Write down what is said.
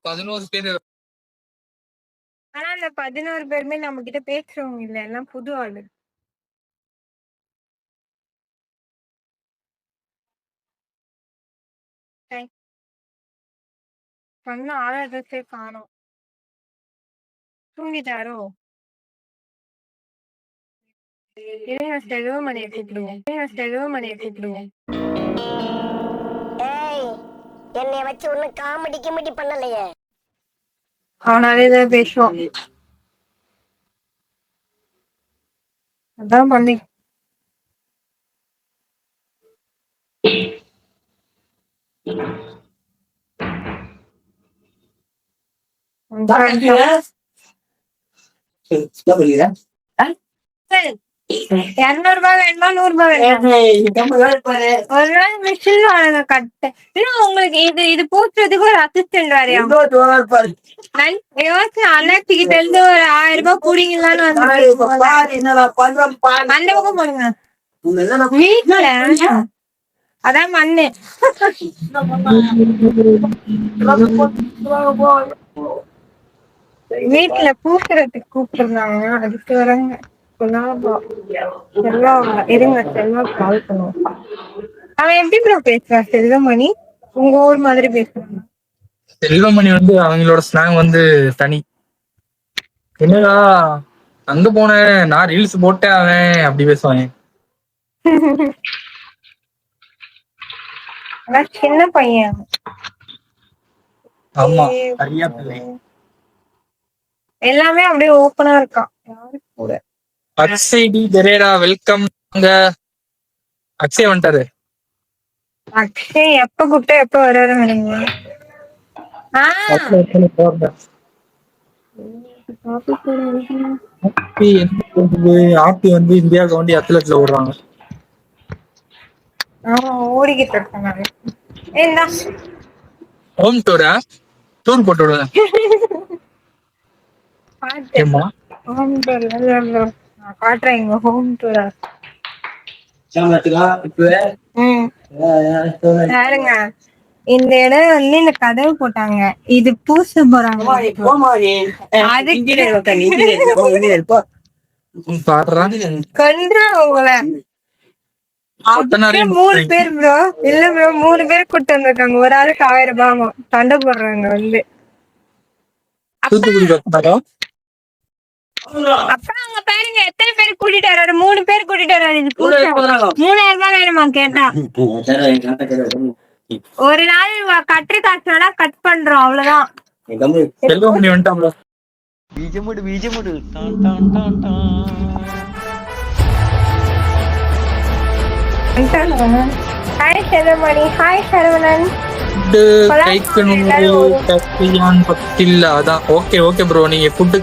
பதினோரு பேர் ஆனா அந்த பதினோரு பேருமே நம்ம கிட்ட பேசுறவங்க இல்ல. எல்லாம் புது ஆளு. சொன்ன ஆளாதே காணோம். தூங்கிட்டாரோ? இளைஞர் செலவு மணியை கூப்பிடுவோம். இளைஞர் செலவு மணியை கூப்பிடுவோம். என்னைய வச்சு ஒன்னும் காமெடி கிமெடி பண்ணலையே. அவனாலே தான் பேசுவான் அதான் பண்ணி இருநூறு ரூபாய் வேணுமா? நூறு ரூபாய் வேணுமா ஒரு நாள் மிஷின் வாங்க கட்ட. இன்னும் உங்களுக்கு இது இது பூத்துறதுக்கு ஒரு அசிஸ்டன்ட் வேறையா? யோசனை அண்ணாச்சிக்கிட்ட இருந்து ஒரு ஆயிரம் ரூபாய் கூடிங்களான்னு வந்து அந்த பக்கம் போடுங்க. வீட்டுல அதான் மண்ணு. வீட்டுல பூசுறதுக்கு கூப்பிட்டுருந்தாங்க. அதுக்கு வராங்க. இருங்க செல்வம் கால் பண்ணுவோம் அவன் எப்படி ப்ரோ பேசுறான் செல்வமணி? உங்க ஊர் மாதிரி பேசுறான் செல்வமணி வந்து அவங்களோட ஸ்லாங் வந்து தனி. என்னடா அங்க போனேன் நான் ரீல்ஸ் போட்டேன் அவன் அப்படி பேசுவான். ஆனா சின்ன பையன் ஆமா எல்லாமே அப்படியே ஓப்பனா இருக்கான். யாரு கூட. அக்ஷய் டி பெரேரா வெல்கம் அக்ஷய் வந்துட்டாரு. அக்ஷய் எப்ப கூப்பிட்டா எப்ப வராரு ஆப்பி வந்து இந்தியாவுக்கு வந்து அத்லட்ல ஓடுறாங்க. ஓடிக்கிட்டு ஏண்டா ஹோம் டூரா டூர் போட்டு ஏமா ஹோம் டூர் நான் காட்டுறேன் எங்க ஹோம் டூரா ம். பாருங்க. இந்த இடம் வந்து இந்த கதவு போட்டாங்க. இது பூச போறாங்க. மூணு பேர் ப்ரோ இல்ல ப்ரோ மூணு பேர் கூட்டு வந்திருக்காங்க. ஒரு ஆளுக்கு ஆயிரம் ரூபாய் சண்டை போடுறாங்க வந்து. அப்புறம் பாருங்க எத்தனை பேர் கூட்டிட்டு வர்றாரு? மூணு பேர் கூட்டிட்டு வர்றாரு. இது மூணாயிரம் வேணுமா கேட்டா? ஒரு நாள் கட்டு காசுனா கட் பண்றோம் அவ்வளவுதான். பீஜமுடு பீஜமுடு டான் ஹாய் சரவணி ஹாய் பத்தில்ல அதான் ஓகே ஓகே ப்ரோ நீங்க ஃபுட்டு